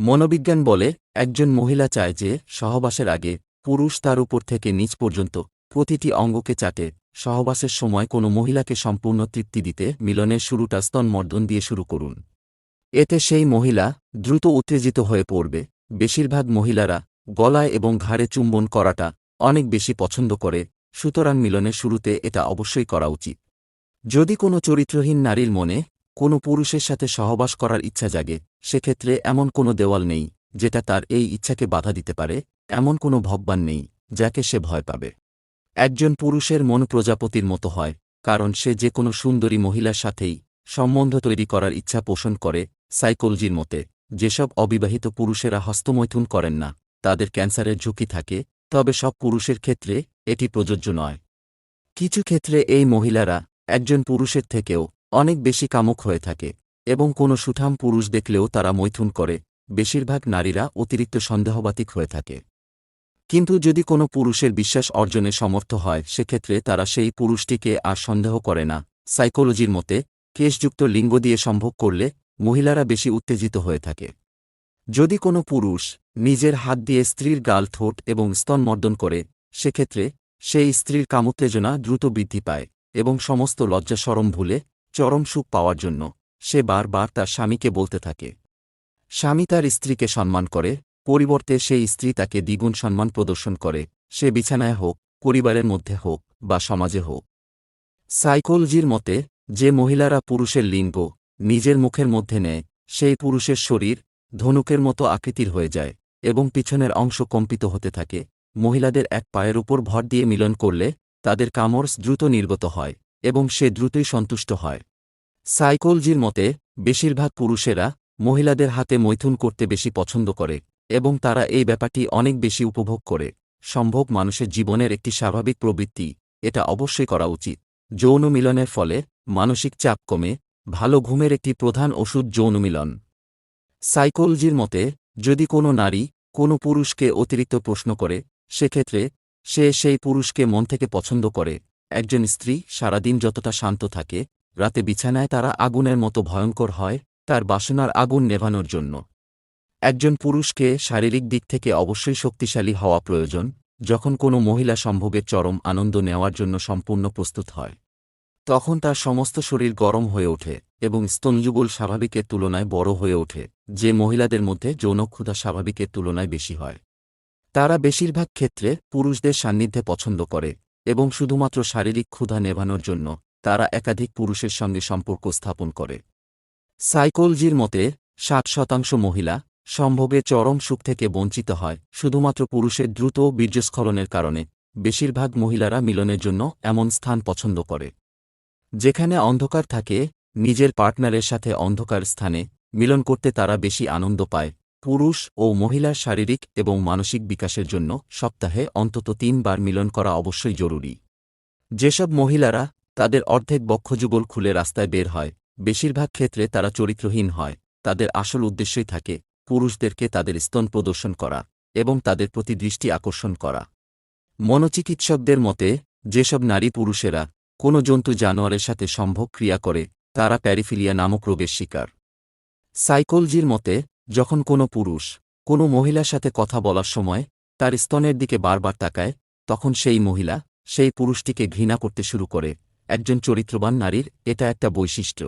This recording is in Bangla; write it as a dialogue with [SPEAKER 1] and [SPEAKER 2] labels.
[SPEAKER 1] মনোবিজ্ঞান বলে, একজন মহিলা চায় যে, সহবাসের আগে, পুরুষ তার উপর থেকে নিচ পর্যন্ত, প্রতিটি অঙ্গকে চাটে, সহবাসের সময় কোনো মহিলাকে সম্পূর্ণ তৃপ্তি দিতে, মিলনের শুরুটা স্তনমর্দন দিয়ে শুরু করুন। এতে সেই মহিলা, দ্রুত উত্তেজিত হয়ে পড়বে। বেশিরভাগ মহিলারা, গলায় এবং ঘাড়ে চুম্বন করাটা, অনেক বেশি পছন্দ করে, সুতরাং মিলনের শুরুতে এটা অবশ্যই করা উচিত। যদি কোনো চরিত্রহীন নারীর মনে, কোনো পুরুষের সাথে সহবাস করার ইচ্ছা জাগে সেক্ষেত্রে এমন কোনো দেওয়াল নেই, যেটা তার এই ইচ্ছাকে বাধা দিতে পারে, এমন কোনো ভগবান নেই, যাকে সে ভয় পাবে। একজন পুরুষের মন প্রজাপতির মতো হয়, কারণ সে যে কোনো সুন্দরী মহিলার সাথেই সম্বন্ধ তৈরি করার ইচ্ছা পোষণ করে, সাইকোলজির মতে। যেসব অবিবাহিত পুরুষেরা হস্তমৈথুন করেন না, তাদের ক্যান্সারের ঝুঁকি থাকে, তবে সব পুরুষের ক্ষেত্রে এটি প্রযোজ্য নয়। কিছু ক্ষেত্রে এই মহিলারা একজন পুরুষের থেকেও অনেক বেশি কামুক হয়ে থাকে। এবং কোনো সুঠাম পুরুষ দেখলেও তারা মৈথুন করে, বেশিরভাগ নারীরা অতিরিক্ত সন্দেহবাতিক হয়ে থাকে। কিন্তু যদি কোনো পুরুষের বিশ্বাস অর্জনে সমর্থ হয়, সেক্ষেত্রে তারা সেই পুরুষটিকে আর সন্দেহ করে না। সাইকোলজির মতে, কেশযুক্ত লিঙ্গ দিয়ে সম্ভব করলে মহিলারা বেশি উত্তেজিত হয়ে থাকে। যদি কোনো পুরুষ নিজের হাত দিয়ে স্ত্রীর গাল, ঠোঁট এবং স্তনমর্দন করে, সেক্ষেত্রে সেই স্ত্রীর কামোত্তেজনা দ্রুত বৃদ্ধি পায় এবং সমস্ত লজ্জা সরম ভুলে চরম সুখ পাওয়ার জন্য। সে বারবার তার স্বামীকে বলতে থাকে। স্বামী তার স্ত্রীকে সম্মান করে, পরিবর্তে সেই স্ত্রী তাকে দ্বিগুণ সম্মান প্রদর্শন করে, সে বিছানায় হোক, পরিবারের মধ্যে হোক, বা সমাজে হোক। সাইকোলজির মতে, যে মহিলারা পুরুষের লিঙ্গ, নিজের মুখের মধ্যে নেয়, সেই পুরুষের শরীর, ধনুকের মতো আকৃতির হয়ে যায়, এবং পিছনের অংশ কম্পিত হতে থাকে। মহিলাদের এক পায়ের উপর ভর দিয়ে মিলন করলে, তাদের কামড়স দ্রুত নির্গত হয়, এবং সে দ্রুতই সন্তুষ্ট হয়। সাইকোলজির মতে, বেশিরভাগ পুরুষেরা মহিলাদের হাতে মৈথুন করতে বেশি পছন্দ করে, এবং তারা এই ব্যাপারটি অনেক বেশি উপভোগ করে। সম্ভব মানুষের জীবনের একটি স্বাভাবিক প্রবৃত্তি, এটা অবশ্যই করা উচিত। যৌন মিলনের ফলে মানসিক চাপ কমে, ভালো ঘুমের একটি প্রধান ওষুধ যৌন মিলন। সাইকোলজির মতে, যদি কোনো নারী কোনো পুরুষকে অতিরিক্ত প্রশ্ন করে, সেক্ষেত্রে সে সেই পুরুষকে মন থেকে পছন্দ করে। একজন স্ত্রী সারাদিন যতটা শান্ত থাকে রাতে বিছানায় তারা আগুনের মতো ভয়ঙ্কর হয়, তার বাসনার আগুন নেভানোর জন্য। একজন পুরুষকে শারীরিক দিক থেকে অবশ্যই শক্তিশালী হওয়া প্রয়োজন, যখন কোনো মহিলা সম্ভোগের চরম আনন্দ নেওয়ার জন্য সম্পূর্ণ প্রস্তুত হয়। তখন তার সমস্ত শরীর গরম হয়ে ওঠে এবং স্তনযুগল স্বাভাবিকের তুলনায় বড় হয়ে ওঠে, যে মহিলাদের মধ্যে যৌনক্ষুধা স্বাভাবিকের তুলনায় বেশি হয়। তারা বেশিরভাগ ক্ষেত্রে পুরুষদের সান্নিধ্যে পছন্দ করে এবং শুধুমাত্র শারীরিক ক্ষুধা নেভানোর জন্য তারা একাধিক পুরুষের সঙ্গে সম্পর্ক স্থাপন করে। সাইকোলজির মতে, ষাট শতাংশ মহিলা সম্ভোগে চরম সুখ থেকে বঞ্চিত হয়, শুধুমাত্র পুরুষের দ্রুত বীর্যস্খলনের কারণে। বেশিরভাগ মহিলারা মিলনের জন্য এমন স্থান পছন্দ করে। যেখানে অন্ধকার থাকে, নিজের পার্টনারের সাথে অন্ধকার স্থানে মিলন করতে তারা বেশি আনন্দ পায়। পুরুষ ও মহিলার শারীরিক এবং মানসিক বিকাশের জন্য সপ্তাহে অন্তত তিনবার মিলন করা অবশ্যই জরুরি। যেসব মহিলারা তাদের অর্ধেক বক্ষযুগল খুলে রাস্তায় বের হয়। বেশিরভাগ ক্ষেত্রে তারা চরিত্রহীন হয়, তাদের আসল উদ্দেশ্যই থাকে পুরুষদেরকে তাদের স্তন প্রদর্শন করা এবং তাদের প্রতি দৃষ্টি আকর্ষণ করা। মনোচিকিৎসকদের মতে, যেসব নারী পুরুষেরা কোনো জন্তু জানোয়ারের সাথে সম্ভব ক্রিয়া করে, তারা প্যারিফিলিয়া নামক রোগের শিকার। সাইকোলজির মতে, যখন কোনো পুরুষ কোনো মহিলার সাথে কথা বলার সময় তার স্তনের দিকে বারবার তাকায়, তখন সেই মহিলা সেই পুরুষটিকে ঘৃণা করতে শুরু করে। একজন চরিত্রবান নারীর এটা একটা বৈশিষ্ট্য।